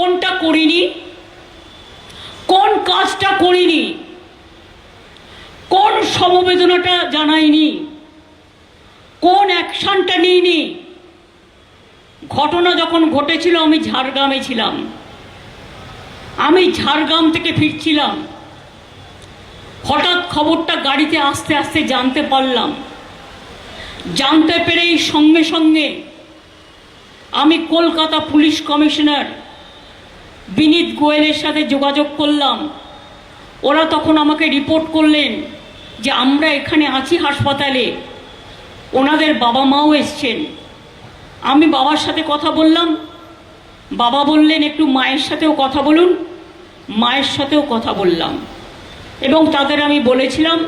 কোনটা করিনি? কোন কাজটা করিনি? কোন সমবেদনাটা জানাইনি? কোন অ্যাকশনটা নিইনি? ঘটনা যখন ঘটেছিল, আমি ঝাড়গ্রামে ছিলাম। আমি ঝাড়গ্রাম থেকে ফিরছিলাম। হঠাৎ খবরটা গাড়িতে আস্তে আস্তে জানতে পারলাম। জানতে পেরেই সঙ্গে সঙ্গে আমি কলকাতা পুলিশ কমিশনার বিনীত গোয়েলের সাথে যোগাযোগ করলাম। ওরা তখন আমাকে রিপোর্ট করলেন যে আমরা এখানে আছি হাসপাতালে। ওনাদের বাবা মাও এসছেন। আমি বাবার সাথে কথা বললাম। বাবা বললেন, একটু মায়ের সাথেও কথা বলুন। মায়ের সাথেও কথা বললাম। এবং তাদের আমি বলেছিলাম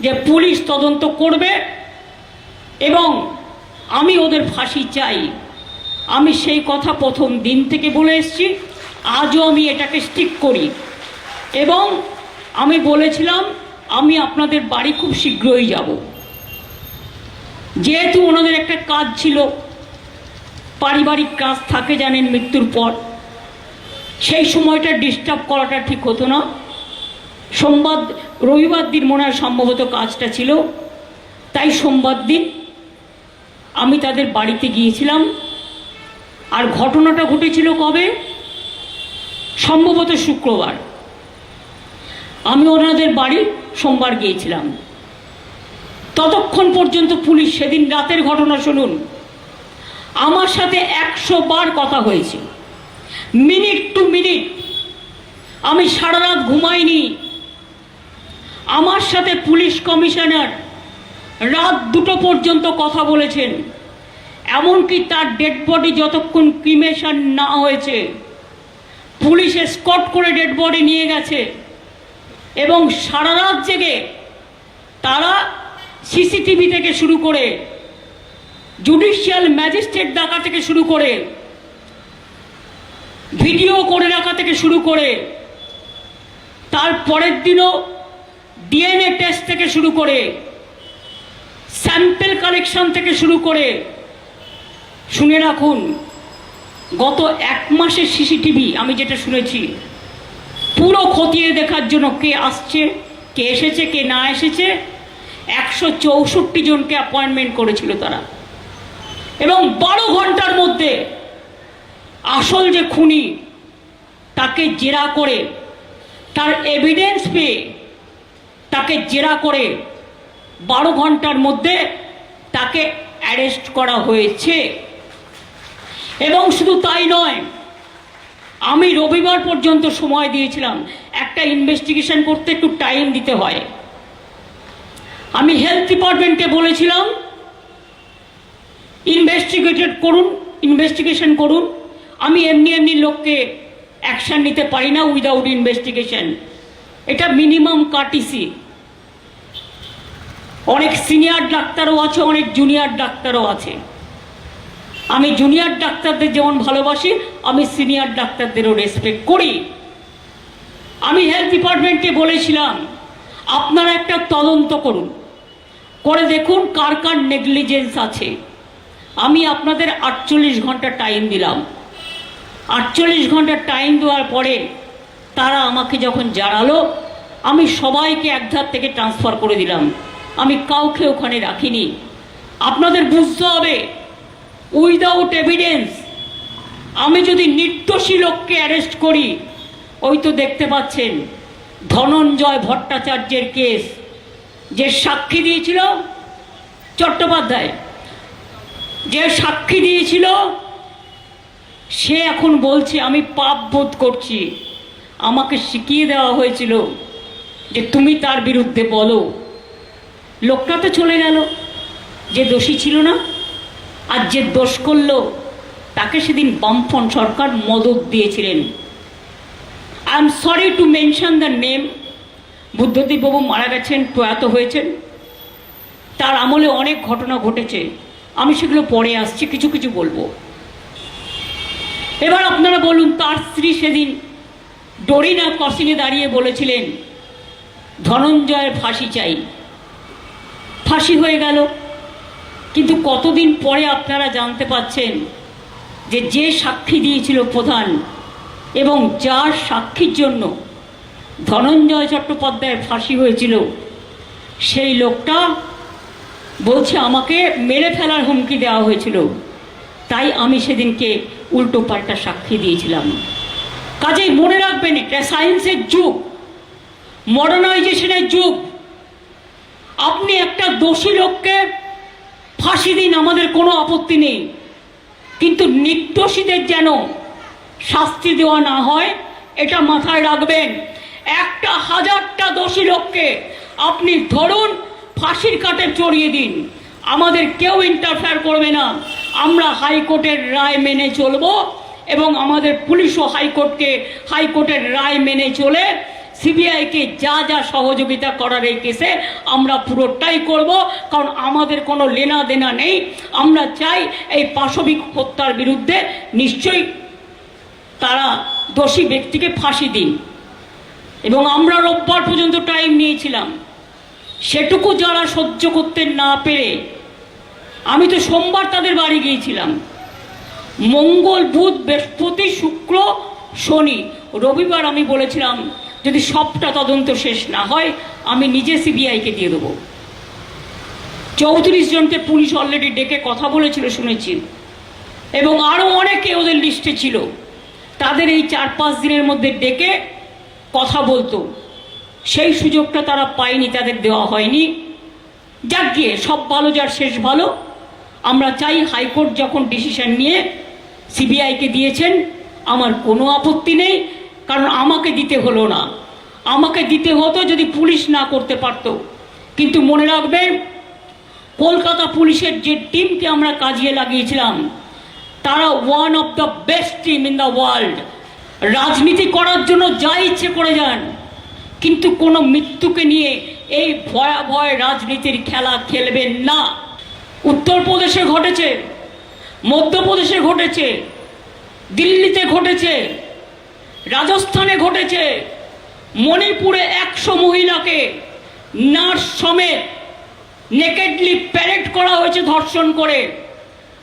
যে পুলিশ তদন্ত করবে এবং আমি ওদের ফাঁসি চাই। আমি সেই কথা প্রথম দিন থেকে বলে এসেছি। আজও আমি এটাকে স্টিক করি। এবং আমি বলেছিলাম, আমি আপনাদের বাড়ি খুব শীঘ্রই যাব। যেহেতু ওনাদের একটা কাজ ছিল, পারিবারিক কাজ থাকে জানেন মৃত্যুর পর, সেই সময়টা ডিস্টার্ব করাটা ঠিক হতো না। সোমবার, রবিবার দিন মনে হয় সম্ভবত কাজটা ছিল। তাই সোমবার দিন আমি তাদের বাড়িতে গিয়েছিলাম। আর ঘটনাটা ঘটেছিল কবে? সম্ভবত শুক্রবার। আমি ওনাদের বাড়ি সোমবার গিয়েছিলাম। ততক্ষণ পর্যন্ত পুলিশ সেদিন রাতের ঘটনা শুনুন। আমার সাথে একশো বার কথা হয়েছে। মিনিট টু মিনিট আমি সারা রাত ঘুমাইনি। আমার সাথে পুলিশ কমিশনার রাত দুটো পর্যন্ত কথা বলেছেন। এমনকি তার ডেড বডি যতক্ষণ ক্রিমেশন না হয়েছে পুলিশ স্কট করে ডেড বডি নিয়ে গেছে। এবং সারা রাত জেগে তারা সিসিটিভি থেকে শুরু করে, জুডিশিয়াল ম্যাজিস্ট্রেট ডাকা থেকে শুরু করে, ভিডিও করে রাখা থেকে শুরু করে, তার পরের দিনও ডিএনএ টেস্ট থেকে শুরু করে, স্যাম্পেল কালেকশন থেকে শুরু করে। শুনে রাখুন গত এক মাসের সিসিটিভি আমি যেটা শুনেছি, পুরো খতিয়ে দেখার জন্য কে আসছে, কে এসেছে, কে না এসেছে, একশো চৌষট্টি জনকে অ্যাপয়েন্টমেন্ট করেছিল তারা। এবং বারো ঘণ্টার মধ্যে আসল যে খুনি, তাকে জেরা করে, তার এভিডেন্স পেয়ে তাকে জেরা করে বারো ঘণ্টার মধ্যে তাকে অ্যারেস্ট করা হয়েছে। এবং শুধু তাই নয়, আমি রবিবার পর্যন্ত সময় দিয়েছিলাম। একটা ইনভেস্টিগেশন করতে একটু টাইম দিতে হয়। আমি হেলথ ডিপার্টমেন্টকে বলেছিলাম ইনভেস্টিগেটেড করুন ইনভেস্টিগেশন করুন। আমি এমনি এমনি লোককে অ্যাকশন নিতে পারি না উইদাউট ইনভেস্টিগেশন এটা মিনিমাম কাটিসি অনেক সিনিয়র ডাক্তারও আছে, অনেক জুনিয়র ডাক্তারও আছে। আমি জুনিয়র ডাক্তারদের যেমন ভালোবাসি, আমি সিনিয়র ডাক্তারদেরও রেসপেক্ট করি। আমি হেলথ ডিপার্টমেন্টকে বলেছিলাম, আপনারা একটা তদন্ত করুন। করে দেখুন কার কার নেগলিজেন্স আছে। আমি আপনাদের আটচল্লিশ ঘণ্টা টাইম দিলাম। আটচল্লিশ ঘণ্টা টাইম দেওয়ার পরে তারা আমাকে যখন জানালো, আমি সবাইকে একধার থেকে ট্রান্সফার করে দিলাম। আমি কাউকে ওখানে রাখিনি। আপনাদের বুঝতে হবে উইদাউট এভিডেন্স আমি যদি নির্দোষী লোককে অ্যারেস্ট করি, ওই তো দেখতে পাচ্ছেন, ধনঞ্জয় ভট্টাচার্যের কেস, যে সাক্ষী দিয়েছিল চট্টোপাধ্যায়। যে সাক্ষী দিয়েছিল, সে এখন বলছে, আমি পাপ বোধ করছি। আমাকে শিখিয়ে দেওয়া হয়েছিল যে তুমি তার বিরুদ্ধে বলো। লোকটা তো চলে গেল, যে দোষী ছিল না। আর যে দোষ করল, তাকে সেদিন বামফন সরকার মদত দিয়েছিলেন। I am sorry to mention the name বুদ্ধদেববাবু মারা গেছেন, প্রয়াত হয়েছেন। তার আমলে অনেক ঘটনা ঘটেছে। আমি সেগুলো পরে আসছি, কিছু কিছু বলব। এবার আপনারা বলুন, তার স্ত্রী সেদিন ডরিনা ক্রসিংয়ে দাঁড়িয়ে বলেছিলেন, ধনঞ্জয়ের ফাঁসি চাই। ফাঁসি হয়ে গেল। কিন্তু কতদিন পরে আপনারা জানতে পাচ্ছেন যে যে সাক্ষী দিয়েছিল প্রধান এবং যার সাক্ষীর জন্য ধনঞ্জয় চট্টোপাধ্যায়ের ফাঁসি হয়েছিল, সেই লোকটা বলছে, আমাকে মেরে ফেলার হুমকি দেওয়া হয়েছিল। তাই আমি সেদিনকে উল্টো পাল্টা সাক্ষী দিয়েছিলাম। কাজেই মনে রাখবেন, এটা সায়েন্সের যুগ মডার্নাইজেশনের যুগ। আপনি একটা দোষী লোককে ফাঁসি দিন, আমাদের কোনো আপত্তি নেই। কিন্তু নির্দোষীদের যেন শাস্তি দেওয়া না হয়, এটা মাথায় রাখবেন। একটা হাজারটা দোষী লোককে আপনি ধরুন ফাঁসির কাটে চড়িয়ে দিন। আমাদের কেউ ইন্টারফেয়ার করবে না। আমরা হাইকোর্টের রায় মেনে চলবো এবং আমাদের পুলিশও হাইকোর্টকে, হাইকোর্টের রায় মেনে চলে সিবিআইকে যা যা সহযোগিতা করার এই কেসে আমরা পুরোটাই করব। কারণ আমাদের কোনো লেনা দেনা নেই। আমরা চাই এই পাশবিক হত্যার বিরুদ্ধে নিশ্চয়ই তারা দোষী ব্যক্তিকে ফাঁসি দিন। এবং আমরা রোববার পর্যন্ত টাইম নিয়েছিলাম। সেটুকু যারা সহ্য করতে না পেরে আমি তো সোমবার তাদের বাড়ি গিয়েছিলাম। মঙ্গল বুধ বৃহস্পতি শুক্র শনি। রবিবার আমি বলেছিলাম যদি সবটা তদন্ত শেষ না হয়, আমি নিজে সিবিআইকে দিয়ে দেবো। চৌত্রিশ জনকে পুলিশ অলরেডি ডেকে কথা বলেছিল, শুনেছি। এবং আরও অনেকে ওদের লিস্টে ছিল। তাদের এই চার পাঁচ দিনের মধ্যে ডেকে কথা বলতো। সেই সুযোগটা তারা পায়নি, তাদের দেওয়া হয়নি। যাক গিয়ে, সব ভালো, যার শেষ ভালো। আমরা চাই হাইকোর্ট যখন ডিসিশন নিয়ে সিবিআইকে দিয়েছেন, আমার কোনো আপত্তি নেই। কারণ আমাকে দিতে হলো না। আমাকে দিতে হতো যদি পুলিশ না করতে পারতো। কিন্তু মনে রাখবেন কলকাতা পুলিশের যে টিমকে আমরা কাজিয়ে লাগিয়েছিলাম, তারা one of the best team in the world রাজনীতি করার জন্য যা ইচ্ছে করে যান, কিন্তু কোনো মৃত্যুকে নিয়ে এই ভয়াবহ রাজনীতির খেলা খেলবেন না। উত্তরপ্রদেশে ঘটেছে, মধ্যপ্রদেশে ঘটেছে, দিল্লিতে ঘটেছে রাজস্থানে ঘটেছে। মণিপুরে একশো মহিলাকে নার্স সমেত নেকেডলি প্যারেড করা হয়েছে ধর্ষণ করে।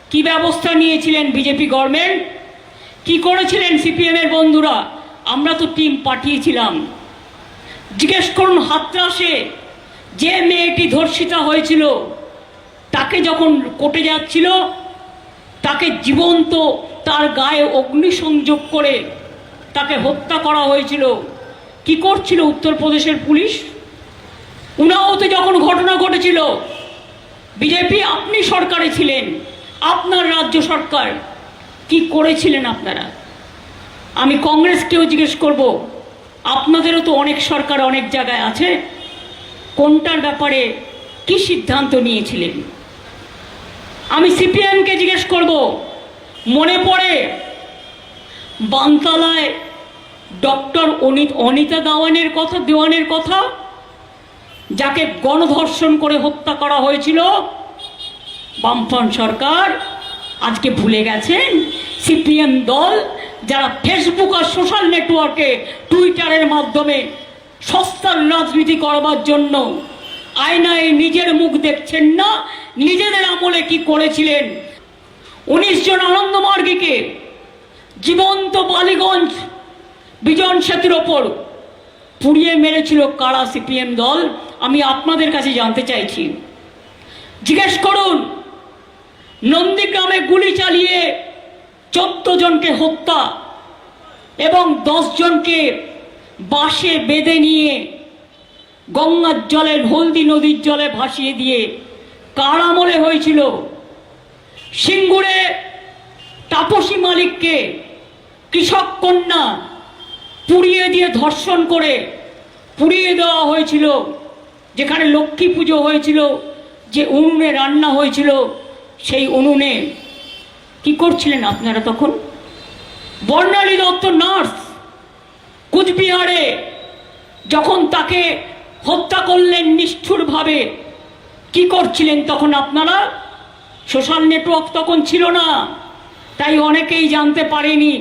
কি ব্যবস্থা নিয়েছিলেন বিজেপি গভর্নমেন্ট কি করেছিলেন সিপিএম এর বন্ধুরা? আমরা তো টিম পাঠিয়েছিলাম। জিজ্ঞেস করুন হাতরাসে, যে মেয়েটি ধর্ষিতা হয়েছিল, তাকে যখন কোটে যাচ্ছিল, তাকে জীবন্ত তার গায়ে অগ্নিসংযোগ করে তাকে হত্যা করা হয়েছিল। কি করছিল উত্তরপ্রদেশের পুলিশ? উনাওতে যখন ঘটনা ঘটেছিল, বিজেপি, আপনি সরকারে ছিলেন, আপনার রাজ্য সরকার, কি করেছিলেন আপনারা? আমি কংগ্রেসকেও জিজ্ঞেস করব, আপনাদেরও তো অনেক সরকার অনেক জায়গায় আছে, কোনটার ব্যাপারে কি সিদ্ধান্ত নিয়েছিলেন? আমি সিপিএমকে জিজ্ঞেস করব, মনে পড়ে বানতলায় ডক্টর অনিত দাওয়ানের কথা, দেওয়ানের কথা, যাকে গণধর্ষণ করে হত্যা করা হয়েছিল। বামফ্রন্ট সরকার আজকে ভুলে গেছেন। সিপিএম দল যারা ফেসবুক আর সোশ্যাল নেটওয়ার্কে টুইটারের মাধ্যমে সস্তার রাজনীতি করবার জন্য আয়নায় নিজের মুখ দেখছেন না, নিজেদের আমলে কি করেছিলেন? উনিশ জন আনন্দমার্গীকে জীবন্ত বালিগঞ্জ বিজন সেতুর ওপর পুড়িয়ে মেরেছিল কারা সিপিএম দল, আমি আপনাদের কাছে জানতে চাইছি। জিজ্ঞেস করুন, নন্দীগ্রামে গুলি চালিয়ে চোদ্দ জনকে হত্যা এবং দশ জনকে বাসে বেঁধে নিয়ে গঙ্গার জলে, হলদি নদীর জলে ভাসিয়ে দিয়ে কার আমলে হয়েছিল? সিঙ্গুরে তাপসী মালিককে কৃষক কন্যা পুড়িয়ে দিয়ে ধর্ষণ করে পুড়িয়ে দেওয়া হয়েছিল, যেখানে লক্ষ্মী পুজো হয়েছিল, যে উনুনে রান্না হয়েছিল, সেই উনুনে কি করছিলেন আপনারা তখন? বর্ণালী দত্ত নার্স কুচবিহারে যখন তাকে হত্যা করলেন নিষ্ঠুরভাবে, কি করছিলেন তখন আপনারা? সোশ্যাল নেটওয়ার্ক তখন ছিল না, তাই অনেকেই জানতে পারেনি।